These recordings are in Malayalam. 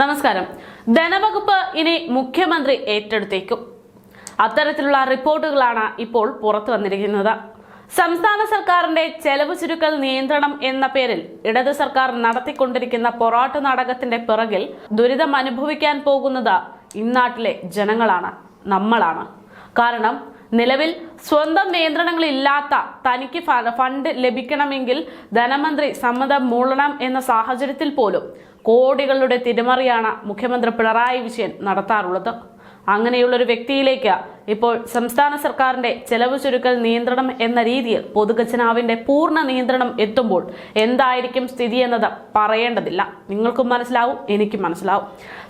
നമസ്കാരം. ധനവകുപ്പ് ഇനി മുഖ്യമന്ത്രി ഏറ്റെടുത്തേക്കും. അത്തരത്തിലുള്ള റിപ്പോർട്ടുകളാണ് ഇപ്പോൾ പുറത്തു വന്നിരിക്കുന്നത്. സംസ്ഥാന സർക്കാരിന്റെ ചെലവ് ചുരുക്കൽ നിയന്ത്രണം എന്ന പേരിൽ ഇടത് സർക്കാർ നടത്തിക്കൊണ്ടിരിക്കുന്ന പൊറാട്ട് നാടകത്തിന്റെ പിറകിൽ ദുരിതം അനുഭവിക്കാൻ പോകുന്നത് ഇന്നാട്ടിലെ ജനങ്ങളാണ് നമ്മളാണ്. കാരണം നിലവിൽ സ്വന്തം നിയന്ത്രണങ്ങളില്ലാത്ത തനിക്ക് ഫണ്ട് ലഭിക്കണമെങ്കിൽ ധനമന്ത്രി സമ്മതം മൂളണം എന്ന സാഹചര്യത്തിൽ പോലും കോടികളുടെ തിരിമറിയാണ് മുഖ്യമന്ത്രി പിണറായി വിജയൻ നടത്താറുള്ളത്. അങ്ങനെയുള്ളൊരു വ്യക്തിയിലേക്ക് ഇപ്പോൾ സംസ്ഥാന സർക്കാരിന്റെ ചെലവ് ചുരുക്കൽ നിയന്ത്രണം എന്ന രീതിയിൽ പൊതുഖജനാവിന്റെ പൂർണ നിയന്ത്രണം എത്തുമ്പോൾ എന്തായിരിക്കും സ്ഥിതി എന്നത് പറയേണ്ടതില്ല. നിങ്ങൾക്കും മനസ്സിലാവും എനിക്കും മനസ്സിലാവും.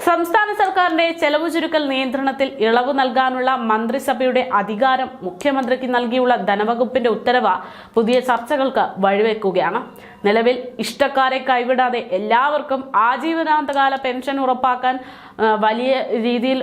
സംസ്ഥാന സർക്കാരിന്റെ ചെലവ് ചുരുക്കൽ നിയന്ത്രണത്തിൽ ഇളവ് നൽകാനുള്ള മന്ത്രിസഭയുടെ അധികാരം മുഖ്യമന്ത്രിക്ക് നൽകിയുള്ള ധനവകുപ്പിന്റെ ഉത്തരവ് പുതിയ ചർച്ചകൾക്ക് വഴിവെക്കുകയാണ്. നിലവിൽ ഇഷ്ടക്കാരെ കൈവിടാതെ എല്ലാവർക്കും ആജീവനാന്തകാല പെൻഷൻ ഉറപ്പാക്കാൻ വലിയ രീതിയിൽ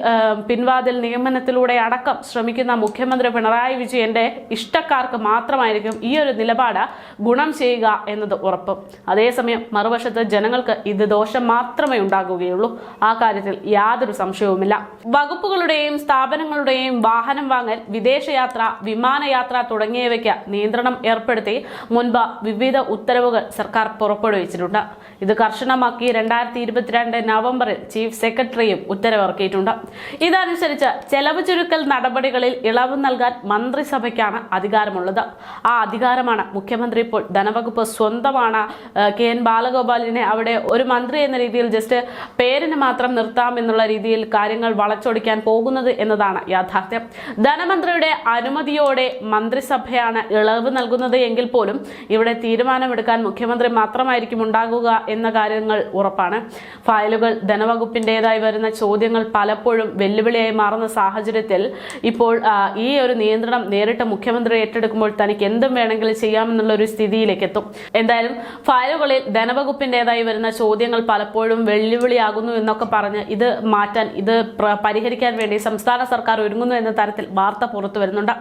പിൻവാതിൽ നിയമനത്തിലൂടെ അടക്കം ശ്രമിക്കുന്ന മുഖ്യമന്ത്രി പിണറായി വിജയന്റെ ഇഷ്ടക്കാർക്ക് മാത്രമായിരിക്കും ഈ ഒരു നിലപാട് ഗുണം ചെയ്യുക എന്നത് ഉറപ്പ്. അതേസമയം മറുവശത്ത് ജനങ്ങൾക്ക് ഇത് ദോഷം മാത്രമേ ഉണ്ടാകുകയുള്ളൂ. ആ കാര്യത്തിൽ യാതൊരു സംശയവുമില്ല. വകുപ്പുകളുടെയും സ്ഥാപനങ്ങളുടെയും വാഹനം വാങ്ങൽ വിദേശയാത്ര വിമാനയാത്ര തുടങ്ങിയവയ്ക്ക് നിയന്ത്രണം ഏർപ്പെടുത്തി മുൻപ് വിവിധ ഉത്തരവുകൾ സർക്കാർ പുറപ്പെടുവിച്ചിട്ടുണ്ട്. ഇത് കർശനമാക്കി രണ്ടായിരത്തി ഇരുപത്തിരണ്ട് നവംബറിൽ ചീഫ് സെക്രട്ടറിയും ഉത്തരവിറക്കിയിട്ടുണ്ട്. ഇതനുസരിച്ച് ചെലവ് ചുരുക്കൽ നടപടികളിൽ ഇളവ് നൽകാൻ മന്ത്രിസഭയ്ക്കാണ് അധികാരമുള്ളത്. ആ അധികാരമാണ് മുഖ്യമന്ത്രി ഇപ്പോൾ ധനവകുപ്പ് സ്വന്തമാണ്. കെ എൻ ബാലഗോപാലിനെ അവിടെ ഒരു മന്ത്രി എന്ന രീതിയിൽ ജസ്റ്റ് പേരിന് മാത്രം നിർത്താം എന്നുള്ള രീതിയിൽ കാര്യങ്ങൾ വളച്ചൊടിക്കാൻ പോകുന്നത് എന്നതാണ് യാഥാർത്ഥ്യം. ധനമന്ത്രിയുടെ അനുമതിയോടെ മന്ത്രിസഭയാണ് ഇളവ് നൽകുന്നത് എങ്കിൽ പോലും ഇവിടെ തീരുമാനമെടുക്കാൻ മുഖ്യമന്ത്രി മാത്രമായിരിക്കും ഉണ്ടാകുക എന്ന കാര്യങ്ങൾ ഉറപ്പാണ്. ഫയലുകൾ ധനവകുപ്പിന്റെതായി വരുന്ന ചോദ്യങ്ങൾ പലപ്പോഴും വെല്ലുവിളിയായി മാറുന്ന സാഹചര്യത്തിൽ ഇപ്പോൾ ഈ ഒരു നിയന്ത്രണം നേരിട്ട് മുഖ്യമന്ത്രി ഏറ്റെടുക്കുമ്പോൾ തനിക്ക് എന്തും വേണമെങ്കിലും ചെയ്യാമെന്നുള്ള ഒരു സ്ഥിതിയിലേക്ക് എത്തും എന്തായാലും ഫയലുകളിൽ ധനവകുപ്പിന്റെതായി വരുന്ന ചോദ്യങ്ങൾ പലപ്പോഴും വെല്ലുവിളിയാകുന്നു എന്നൊക്കെ പറഞ്ഞ് ഇത് മാറ്റാൻ ഇത് പരിഹരിക്കാൻ വേണ്ടി സംസ്ഥാന സർക്കാർ ഒരുങ്ങുന്നു എന്ന തരത്തിൽ വാർത്ത പുറത്തു വരുന്നുണ്ട്.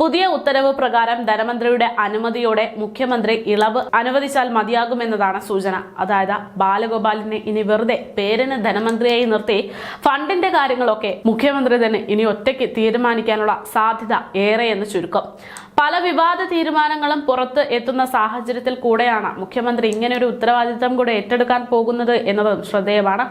പുതിയ ഉത്തരവ് പ്രകാരം ധനമന്ത്രിയുടെ അനുമതിയോടെ മുഖ്യമന്ത്രി ഇളവ് അനുവദിച്ചാൽ മതിയാകുമെന്നതാണ് സൂചന. അതായത് ബാലഗോപാലിനെ ഇനി വെറുതെ പേരിന് ധനമന്ത്രിയായി നിർത്തി ഫണ്ടിന്റെ കാര്യങ്ങളൊക്കെ മുഖ്യമന്ത്രി തന്നെ ഇനി ഒറ്റയ്ക്ക് തീരുമാനിക്കാനുള്ള സാധ്യത ഏറെയെന്ന് ചുരുക്കം. പല വിവാദ തീരുമാനങ്ങളും പുറത്ത് എത്തുന്ന സാഹചര്യത്തിൽ കൂടെയാണ് മുഖ്യമന്ത്രി ഇങ്ങനെ ഒരു ഉത്തരവാദിത്തം കൂടെ ഏറ്റെടുക്കാൻ പോകുന്നത് എന്നതും ശ്രദ്ധേയമാണ്.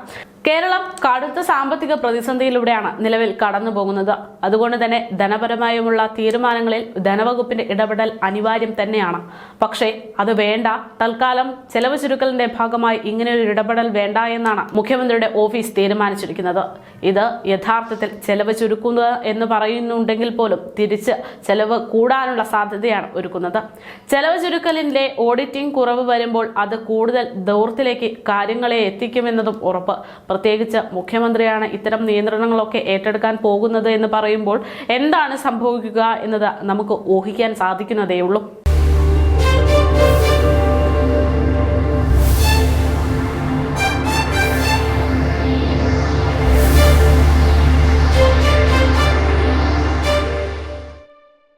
കേരളം കടുത്ത സാമ്പത്തിക പ്രതിസന്ധിയിലൂടെയാണ് നിലവിൽ കടന്നു പോകുന്നത്. അതുകൊണ്ട് തന്നെ ധനപരമായുമുള്ള തീരുമാനങ്ങളിൽ ധനവകുപ്പിന്റെ ഇടപെടൽ അനിവാര്യം തന്നെയാണ്. പക്ഷേ അത് വേണ്ട. തൽക്കാലം ചെലവ് ചുരുക്കലിന്റെ ഭാഗമായി ഇങ്ങനെയൊരു ഇടപെടൽ വേണ്ട എന്നാണ് മുഖ്യമന്ത്രിയുടെ ഓഫീസ് തീരുമാനിച്ചിരിക്കുന്നത്. ഇത് യഥാർത്ഥത്തിൽ ചെലവ് ചുരുക്കുക എന്ന് പറയുന്നുണ്ടെങ്കിൽ പോലും തിരിച്ച് ചെലവ് കൂടാനുള്ള സാധ്യതയാണ് ഒരുക്കുന്നത്. ചെലവ് ചുരുക്കലിന്റെ ഓഡിറ്റിംഗ് കുറവ് വരുമ്പോൾ അത് കൂടുതൽ ദൗർത്തിലേക്ക് കാര്യങ്ങളെ എത്തിക്കുമെന്നതും ഉറപ്പ്. പ്രത്യേകിച്ച് മുഖ്യമന്ത്രിയാണ് ഇത്തരം നിയന്ത്രണങ്ങളൊക്കെ ഏറ്റെടുക്കാൻ പോകുന്നത് എന്ന് പറയുമ്പോൾ എന്താണ് സംഭവിക്കുക എന്നത് നമുക്ക് ഊഹിക്കാൻ സാധിക്കുന്നതേയുള്ളൂ.